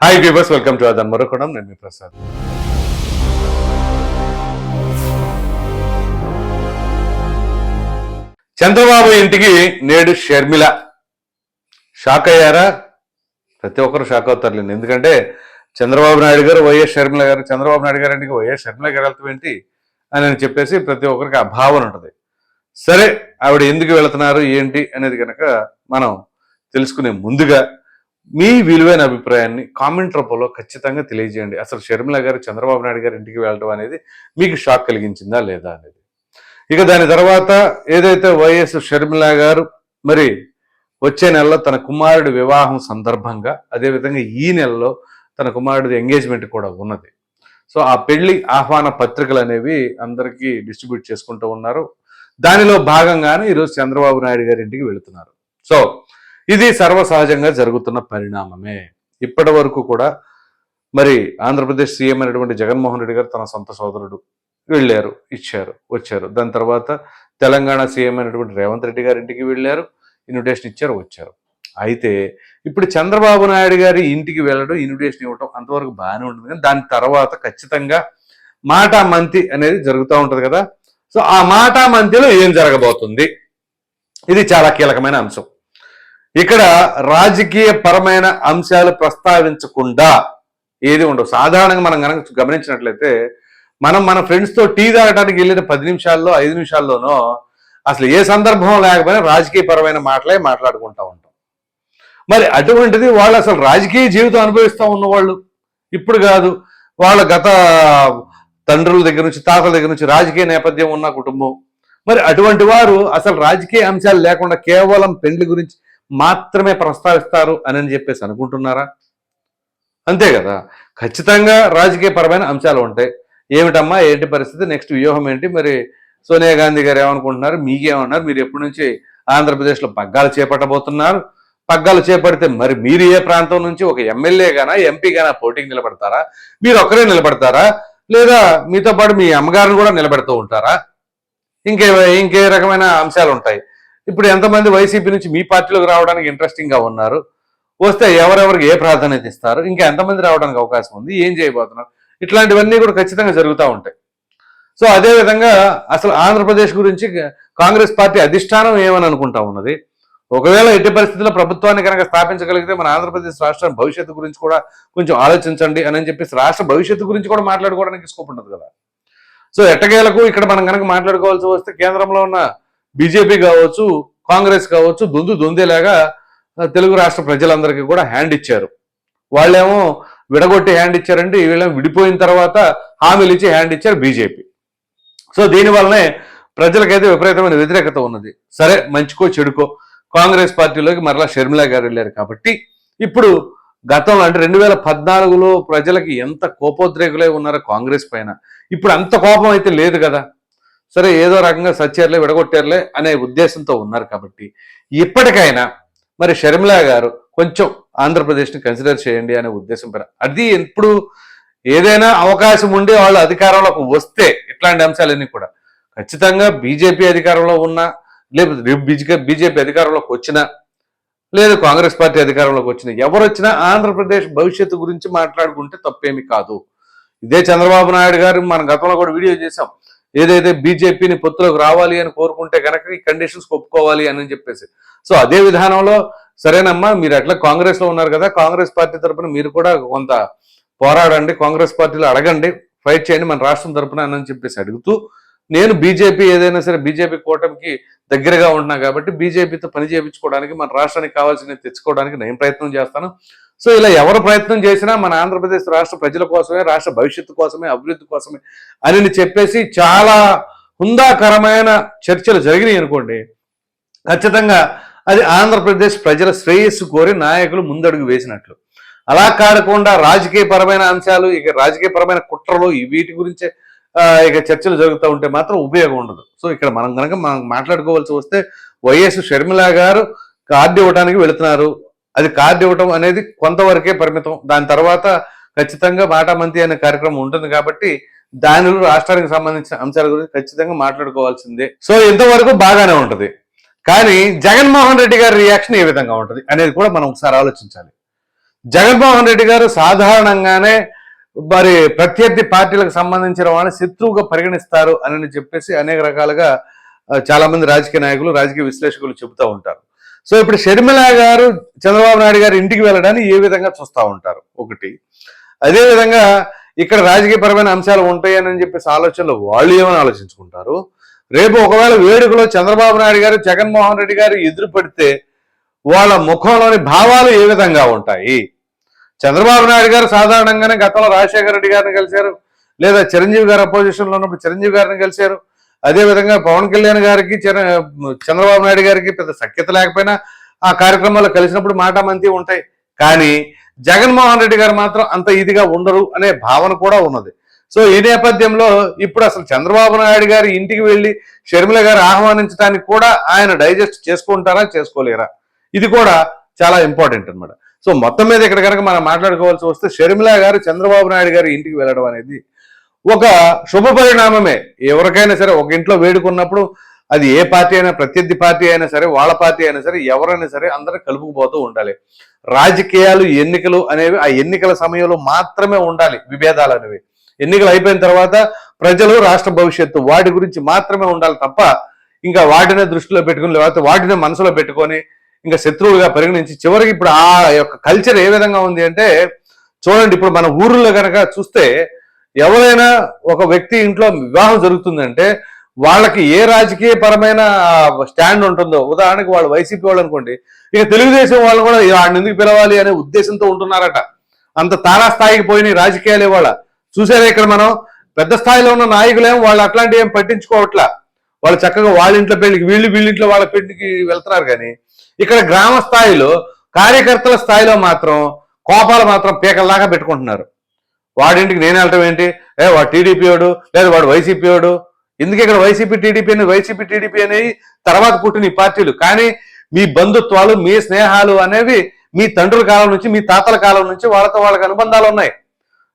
Hi viewers welcome to అదన్ మరొకడం నేను ప్రసాద్ చంద్రబాబు ఇంటికి నేడు షర్మిల. షాక్ అయ్యారా? ప్రతి ఒక్కరు షాక్ అవుతారులేండి. ఎందుకంటే చంద్రబాబు నాయుడు గారు వైఎస్ షర్మిల గారు చంద్రబాబు నాయుడు గారు ఇంటికి వైఎస్ షర్మిల గారు వెళ్తాం ఏంటి అని చెప్పేసి ప్రతి ఒక్కరికి ఆ భావన ఉంటుంది. సరే ఆవిడ ఎందుకు వెళుతున్నారు ఏంటి అనేది కనుక మనం తెలుసుకునే ముందుగా మీ విలువైన అభిప్రాయాన్ని కామెంట్ రూపంలో ఖచ్చితంగా తెలియజేయండి. అసలు షర్మిల గారు చంద్రబాబు నాయుడు గారి ఇంటికి వెళ్ళడం అనేది మీకు షాక్ కలిగించిందా లేదా అనేది. ఇక దాని తర్వాత ఏదైతే వైఎస్ షర్మిల గారు మరి వచ్చే నెలలో తన కుమారుడి వివాహం సందర్భంగా అదేవిధంగా ఈ నెలలో తన కుమారుడిది ఎంగేజ్మెంట్ కూడా ఉన్నది. సో ఆ పెళ్ళి ఆహ్వాన పత్రికలు అనేవి అందరికీ డిస్ట్రిబ్యూట్ చేసుకుంటూ ఉన్నారు. దానిలో భాగంగానే ఈరోజు చంద్రబాబు నాయుడు గారి ఇంటికి వెళుతున్నారు. సో ఇది సర్వసహజంగా జరుగుతున్న పరిణామమే. ఇప్పటి వరకు కూడా మరి ఆంధ్రప్రదేశ్ సీఎం అయినటువంటి జగన్మోహన్ రెడ్డి గారు తన సొంత సోదరుడు వెళ్ళారు ఇచ్చారు వచ్చారు. దాని తర్వాత తెలంగాణ సీఎం అయినటువంటి రేవంత్ రెడ్డి గారి ఇంటికి వెళ్ళారు ఇన్విటేషన్ ఇచ్చారు వచ్చారు. అయితే ఇప్పుడు చంద్రబాబు నాయుడు గారి ఇంటికి వెళ్ళడం ఇన్విటేషన్ ఇవ్వడం అంతవరకు బాగానే ఉంటుంది. కానీ దాని తర్వాత ఖచ్చితంగా మాట మంతి అనేది జరుగుతూ ఉంటుంది కదా. సో ఆ మాట మంతిలో ఏం జరగబోతుంది? ఇది చాలా కీలకమైన అంశం. ఇక్కడ రాజకీయ పరమైన అంశాలు ప్రస్తావించకుండా ఏది ఉండవు. సాధారణంగా మనం కనుక గమనించినట్లయితే మనం మన ఫ్రెండ్స్తో టీ తాగడానికి వెళ్ళిన పది నిమిషాల్లో ఐదు నిమిషాల్లోనో అసలు ఏ సందర్భం లేకపోయినా రాజకీయ పరమైన మాటలే మాట్లాడుకుంటా ఉంటాం. మరి అటువంటిది వాళ్ళు అసలు రాజకీయ జీవితం అనుభవిస్తూ ఉన్నవాళ్ళు ఇప్పుడు కాదు. వాళ్ళ గత తండ్రుల దగ్గర నుంచి తాతల దగ్గర నుంచి రాజకీయ నేపథ్యం ఉన్న కుటుంబం. మరి అటువంటి వారు అసలు రాజకీయ అంశాలు లేకుండా కేవలం పెండ్లి గురించి మాత్రమే ప్రస్తావిస్తారు అని చెప్పేసి అనుకుంటున్నారా? అంతే కదా. ఖచ్చితంగా రాజకీయ పరమైన అంశాలు ఉంటాయి. ఏమిటమ్మా? ఏంటి పరిస్థితి? నెక్స్ట్ వ్యూహం ఏంటి? మరి సోనియా గాంధీ గారు ఏమనుకుంటున్నారు? మీకేమన్నారు? మీరు ఎప్పటి నుంచి ఆంధ్రప్రదేశ్లో పగ్గాలు చేపట్టబోతున్నారు? పగ్గాలు చేపడితే మరి మీరు ఏ ప్రాంతం నుంచి ఒక ఎమ్మెల్యే గానా ఎంపీ గానా పోటీకి నిలబడతారా? మీరు ఒక్కరే నిలబడతారా? లేదా మీతో పాటు మీ అమ్మగారిని కూడా నిలబెడుతూ ఉంటారా? ఇంకే ఇంకే రకమైన అంశాలు ఉంటాయి. ఇప్పుడు ఎంతమంది వైసీపీ నుంచి మీ పార్టీలోకి రావడానికి ఇంట్రెస్టింగ్గా ఉన్నారు? వస్తే ఎవరెవరికి ఏ ప్రాధాన్యత ఇస్తారు? ఇంకా ఎంతమంది రావడానికి అవకాశం ఉంది? ఏం చేయబోతున్నారు? ఇట్లాంటివన్నీ కూడా ఖచ్చితంగా జరుగుతూ ఉంటాయి. సో అదే విధంగా అసలు ఆంధ్రప్రదేశ్ గురించి కాంగ్రెస్ పార్టీ అధిష్టానం ఏమని అనుకుంటా ఉన్నది? ఒకవేళ ఎట్టి పరిస్థితుల్లో ప్రభుత్వాన్ని కనుక స్థాపించగలిగితే మన ఆంధ్రప్రదేశ్ రాష్ట్రం భవిష్యత్తు గురించి కూడా కొంచెం ఆలోచించండి అని చెప్పేసి రాష్ట్ర భవిష్యత్తు గురించి కూడా మాట్లాడుకోవడానికి స్కోప్ ఉంటుంది కదా. సో ఎట్టకేలకు ఇక్కడ మనం కనుక మాట్లాడుకోవాల్సి వస్తే కేంద్రంలో ఉన్న బీజేపీ కావచ్చు కాంగ్రెస్ కావచ్చు దొందు దొందేలాగా తెలుగు రాష్ట్ర ప్రజలందరికీ కూడా హ్యాండ్ ఇచ్చారు. వాళ్ళేమో విడగొట్టి హ్యాండ్ ఇచ్చారంటే వీళ్ళేమో విడిపోయిన తర్వాత హామీలు ఇచ్చి హ్యాండ్ ఇచ్చారు బీజేపీ. సో దీనివల్లనే ప్రజలకైతే విపరీతమైన వ్యతిరేకత ఉన్నది. సరే మంచికో చెడుకో. కాంగ్రెస్ పార్టీలోకి మరలా షర్మిల గారు వెళ్ళారు కాబట్టి ఇప్పుడు గతంలో అంటే రెండు వేల పద్నాలుగులో ప్రజలకి ఎంత కోపోద్రేకులై ఉన్నారో కాంగ్రెస్ పైన. ఇప్పుడు అంత కోపం అయితే లేదు కదా. సరే ఏదో రకంగా సచ్చారులే విడగొట్టారులే అనే ఉద్దేశంతో ఉన్నారు కాబట్టి ఇప్పటికైనా మరి షర్మిల గారు కొంచెం ఆంధ్రప్రదేశ్ని కన్సిడర్ చేయండి అనే ఉద్దేశం పైన అది ఎప్పుడు ఏదైనా అవకాశం ఉండి వాళ్ళు అధికారంలోకి వస్తే ఇట్లాంటి అంశాలన్నీ కూడా. ఖచ్చితంగా బీజేపీ అధికారంలో ఉన్నా లేకపోతే బీజేపీ అధికారంలోకి వచ్చినా లేదు కాంగ్రెస్ పార్టీ అధికారంలోకి వచ్చినా ఎవరు వచ్చినా ఆంధ్రప్రదేశ్ భవిష్యత్తు గురించి మాట్లాడుకుంటే తప్పేమి కాదు. ఇదే చంద్రబాబు నాయుడు గారు మన గతంలో కూడా వీడియో చేశాం. ఏదైతే బీజేపీని పొత్తులోకి రావాలి అని కోరుకుంటే కనుక ఈ కండిషన్స్ ఒప్పుకోవాలి అని చెప్పేసి. సో అదే విధానంలో సరేనమ్మా మీరు అట్లా కాంగ్రెస్లో ఉన్నారు కదా కాంగ్రెస్ పార్టీ తరఫున మీరు కూడా కొంత పోరాడండి కాంగ్రెస్ పార్టీలో అడగండి ఫైట్ చేయండి మన రాష్ట్రం తరఫున అని చెప్పేసి అడుగుతూ నేను బీజేపీ ఏదైనా సరే బీజేపీ కూటమికి దగ్గరగా ఉంటున్నా కాబట్టి బీజేపీతో పని చేయించుకోవడానికి మన రాష్ట్రానికి కావాల్సినవి తెచ్చుకోవడానికి నేను ప్రయత్నం చేస్తాను. సో ఇలా ఎవరు ప్రయత్నం చేసినా మన ఆంధ్రప్రదేశ్ రాష్ట్ర ప్రజల కోసమే రాష్ట్ర భవిష్యత్తు కోసమే అభివృద్ధి కోసమే అని చెప్పేసి చాలా హుందాకరమైన చర్చలు జరిగినాయి అనుకోండి. ఖచ్చితంగా అది ఆంధ్రప్రదేశ్ ప్రజల శ్రేయస్సు కోరి నాయకులు ముందడుగు వేసినట్లు. అలా కాడకుండా రాజకీయపరమైన అంశాలు ఇక రాజకీయపరమైన కుట్రలు వీటి గురించే ఇక చర్చలు జరుగుతూ ఉంటే మాత్రం ఉపయోగం ఉండదు. సో ఇక్కడ మనం కనుక మనం మాట్లాడుకోవాల్సి వస్తే వైఎస్ షర్మిల గారు కార్డు ఇవ్వడానికి వెళుతున్నారు. అది కార్డు ఇవ్వటం అనేది కొంతవరకే పరిమితం. దాని తర్వాత ఖచ్చితంగా మాటామంతి అనే కార్యక్రమం ఉంటుంది కాబట్టి దానిలో రాష్ట్రానికి సంబంధించిన అంశాల గురించి ఖచ్చితంగా మాట్లాడుకోవాల్సిందే. సో ఇంతవరకు బాగానే ఉంటుంది. కానీ జగన్మోహన్ రెడ్డి గారి రియాక్షన్ ఏ విధంగా ఉంటుంది అనేది కూడా మనం ఒకసారి ఆలోచించాలి. జగన్మోహన్ రెడ్డి గారు సాధారణంగానే మరి ప్రత్యర్థి పార్టీలకు సంబంధించిన వాళ్ళని శత్రువుగా పరిగణిస్తారు అని చెప్పేసి అనేక రకాలుగా చాలా మంది రాజకీయ నాయకులు రాజకీయ విశ్లేషకులు చెబుతూ ఉంటారు. సో ఇప్పుడు షర్మిల గారు చంద్రబాబు నాయుడు గారు ఇంటికి వెళ్ళడాన్ని ఏ విధంగా చూస్తూ ఉంటారు? ఒకటి. అదేవిధంగా ఇక్కడ రాజకీయపరమైన అంశాలు ఉంటాయని చెప్పేసి ఆలోచనలు వాళ్ళు ఏమని ఆలోచించుకుంటారు? రేపు ఒకవేళ వేడుకలో చంద్రబాబు నాయుడు గారు జగన్మోహన్ రెడ్డి గారు ఎదురు పెడితే వాళ్ళ ముఖంలోని భావాలు ఏ విధంగా ఉంటాయి? చంద్రబాబు నాయుడు గారు సాధారణంగానే గతంలో రాజశేఖర రెడ్డి గారిని కలిశారు లేదా చిరంజీవి గారు అపోజిషన్లో ఉన్నప్పుడు చిరంజీవి గారిని కలిశారు. అదే విధంగా పవన్ కళ్యాణ్ గారికి చంద్రబాబు నాయుడు గారికి పెద్ద సఖ్యత లేకపోయినా ఆ కార్యక్రమాల్లో కలిసినప్పుడు మాట మంతి ఉంటాయి. కానీ జగన్మోహన్ రెడ్డి గారు మాత్రం అంత ఇదిగా ఉండరు అనే భావన కూడా ఉన్నది. సో ఈ నేపథ్యంలో ఇప్పుడు అసలు చంద్రబాబు నాయుడు గారి ఇంటికి వెళ్ళి షర్మిల గారు ఆహ్వానించడానికి కూడా ఆయన డైజెస్ట్ చేసుకుంటారా చేసుకోలేరా? ఇది కూడా చాలా ఇంపార్టెంట్ అన్నమాట. సో మొత్తం మీద ఇక్కడ కనుక మనం మాట్లాడుకోవాల్సి వస్తే షర్మిల గారు చంద్రబాబు నాయుడు గారి ఇంటికి వెళ్ళడం అనేది ఒక శుభ పరిణామమే. ఎవరికైనా సరే ఒక ఇంట్లో వేడుకున్నప్పుడు అది ఏ పార్టీ అయినా ప్రత్యర్థి పార్టీ అయినా సరే వాళ్ళ పార్టీ అయినా సరే ఎవరైనా సరే అందరూ కలుపుకుపోతూ ఉండాలి. రాజకీయాలు ఎన్నికలు అనేవి ఆ ఎన్నికల సమయంలో మాత్రమే ఉండాలి విభేదాలు అనేవి. ఎన్నికలు అయిపోయిన తర్వాత ప్రజలు రాష్ట్ర భవిష్యత్తు వాటి గురించి మాత్రమే ఉండాలి తప్ప ఇంకా వాటినే దృష్టిలో పెట్టుకుని లేకపోతే వాటినే మనసులో పెట్టుకొని ఇంకా శత్రువులుగా పరిగణించి చివరికి ఇప్పుడు ఆ యొక్క కల్చర్ ఏ విధంగా ఉంది అంటే చూడండి ఇప్పుడు మన ఊర్లో కనుక చూస్తే ఎవరైనా ఒక వ్యక్తి ఇంట్లో వివాహం జరుగుతుందంటే వాళ్ళకి ఏ రాజకీయ పరమైన స్టాండ్ ఉంటుందో ఉదాహరణకి వాళ్ళు వైసీపీ వాళ్ళు అనుకోండి ఇక తెలుగుదేశం వాళ్ళు కూడా వాడిని ఎందుకు పిలవాలి అనే ఉద్దేశంతో ఉంటున్నారట. అంత తారా స్థాయికి పోయిన రాజకీయాలు ఇవాళ. చూసారా ఇక్కడ మనం? పెద్ద స్థాయిలో ఉన్న నాయకులేం వాళ్ళు అట్లాంటివి ఏం పట్టించుకోవట్లా. వాళ్ళు చక్కగా వాళ్ళ ఇంట్లో పెళ్ళికి వీళ్ళు వీళ్ళింట్లో వాళ్ళ పెళ్ళికి వెళ్తున్నారు కానీ ఇక్కడ గ్రామ స్థాయిలో కార్యకర్తల స్థాయిలో మాత్రం కోపాలు మాత్రం పీకల్లాగా పెట్టుకుంటున్నారు. వాడింటికి నేను వెళ్ళటం ఏంటి? ఏ వాడు టీడీపీ వాడు లేదా వాడు వైసీపీ వాడు? ఎందుకు ఇక్కడ వైసీపీ టీడీపీ అని వైసీపీ టీడీపీ అనేవి తర్వాత పుట్టిన ఈ పార్టీలు. కానీ మీ బంధుత్వాలు మీ స్నేహాలు అనేవి మీ తండ్రుల కాలం నుంచి మీ తాతల కాలం నుంచి వాళ్ళతో వాళ్ళకి అనుబంధాలు ఉన్నాయి.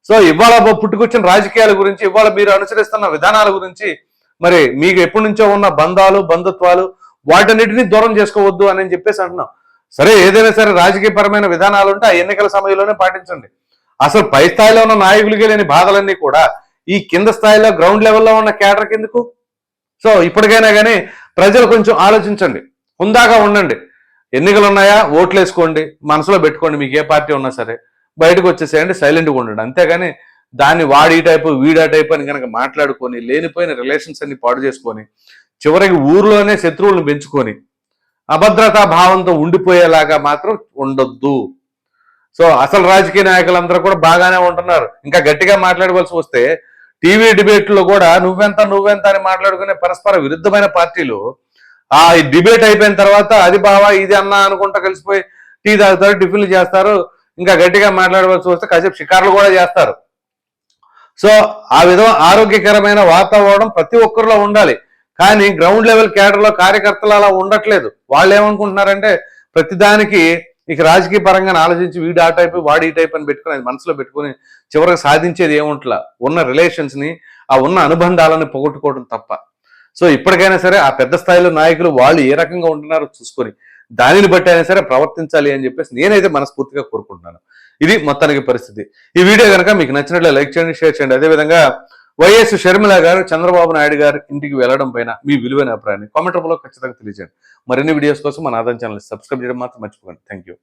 సో ఇవాళ పుట్టుకొచ్చిన రాజకీయాల గురించి ఇవాళ మీరు అనుసరిస్తున్న విధానాల గురించి మరి మీకు ఎప్పటి నుంచో ఉన్న బంధాలు బంధుత్వాలు వాటన్నిటిని దూరం చేసుకోవద్దు అని చెప్పేసి అంటున్నాం. సరే ఏదైనా సరే రాజకీయపరమైన విధానాలు ఉంటే ఆ ఎన్నికల సమయంలోనే పాటించండి. అసలు పై స్థాయిలో ఉన్న నాయకులకి లేని బాధలన్నీ కూడా ఈ కింద స్థాయిలో గ్రౌండ్ లెవెల్లో ఉన్న కేడర్ కిందకు? సో ఇప్పటికైనా కానీ ప్రజలు కొంచెం ఆలోచించండి. హుందాగా ఉండండి. ఎన్నికలు ఉన్నాయా ఓట్లు వేసుకోండి. మనసులో పెట్టుకోండి. మీకు ఏ పార్టీ ఉన్నా సరే. బయటకు వచ్చేసేయండి. సైలెంట్గా ఉండండి. అంతేగాని దాన్ని వాడి టైపు వీడా టైపు అని కనుక మాట్లాడుకొని లేనిపోయిన రిలేషన్స్ అన్ని పాడు చేసుకొని చివరికి ఊర్లోనే శత్రువులను పెంచుకొని అభద్రతా భావంతో ఉండిపోయేలాగా మాత్రం ఉండొద్దు. సో అసలు రాజకీయ నాయకులందరూ కూడా బాగానే ఉంటున్నారు. ఇంకా గట్టిగా మాట్లాడవలసి వస్తే టీవీ డిబేట్లో కూడా నువ్వెంత నువ్వెంత అని మాట్లాడుకునే పరస్పర విరుద్ధమైన పార్టీలు ఆ డిబేట్ అయిపోయిన తర్వాత అది బావా ఇది అన్నా అనుకుంటా కలిసిపోయి టీ తాగుతారు టిఫిన్లు చేస్తారు. ఇంకా గట్టిగా మాట్లాడవలసి వస్తే కాసేపు షికార్లు కూడా చేస్తారు. సో ఆ విధం ఆరోగ్యకరమైన వాతావరణం ప్రతి ఒక్కరిలో ఉండాలి. కానీ గ్రౌండ్ లెవెల్ క్యాడర్లో కార్యకర్తలు అలా ఉండట్లేదు. వాళ్ళు ఏమనుకుంటున్నారంటే ప్రతిదానికి ఇక రాజకీయ పరంగా ఆలోచించి వీడు ఆ టైప్ వాడి ఈ టైప్ అని పెట్టుకుని అది మనసులో పెట్టుకుని చివరికి సాధించేది ఏముంటలా? ఉన్న రిలేషన్స్ని ఆ ఉన్న అనుబంధాలను పోగొట్టుకోవడం తప్ప. సో ఇప్పటికైనా సరే ఆ పెద్ద స్థాయిలో నాయకులు వాళ్ళు ఏ రకంగా ఉంటున్నారో చూసుకొని దానిని బట్టి అయినా సరే ప్రవర్తించాలి అని చెప్పేసి నేనైతే మనస్ఫూర్తిగా కోరుకుంటున్నాను. ఇది మొత్తానికి పరిస్థితి. ఈ వీడియో కనుక మీకు నచ్చినట్లే లైక్ చేయండి షేర్ చేయండి. అదేవిధంగా వైఎస్ షర్మిల గారు చంద్రబాబు నాయుడు గారు ఇంటికి వెళ్ళడం పైన మీ విలువైన అభిప్రాయాన్ని కామెంట్ రూపంలో ఖచ్చితంగా తెలియజేయండి. మరిన్ని వీడియోస్ కోసం మన ఆదాయం ఛానల్ సబ్స్క్రైబ్ చేయడం మాత్రం మర్చిపోకండి. Thank you